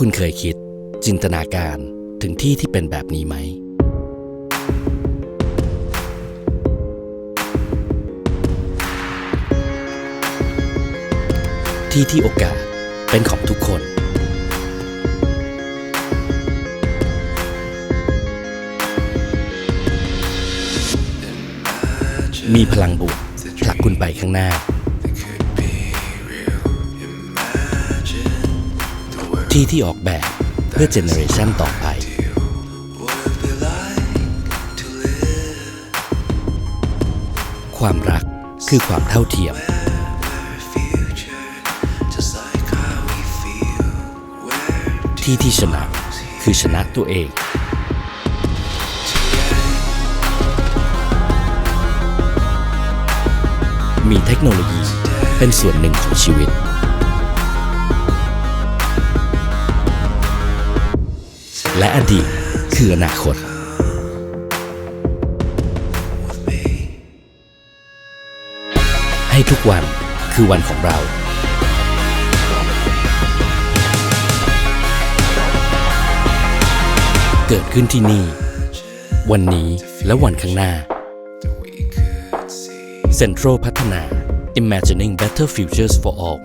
คุณเคยคิด จินตนาการถึงที่ที่เป็นแบบนี้ไหม ที่ที่โอกาสเป็นของทุกคน มีพลังบวกผลักคุณไปข้างหน้า ที่ที่ออกแบบเพื่อเจเนอเรชันต่อไป ความรักคือความเท่าเทียม ที่ที่ชนะคือชนะตัวเองมีเทคโนโลยีเป็นส่วนหนึ่งของชีวิต และอดีตคืออนาคต ให้ทุกวันคือวันของเราเกิดขึ้นที่นี่ วันนี้และวันข้างหน้าเซ็นทรัลพัฒนา Imagining Better Futures for All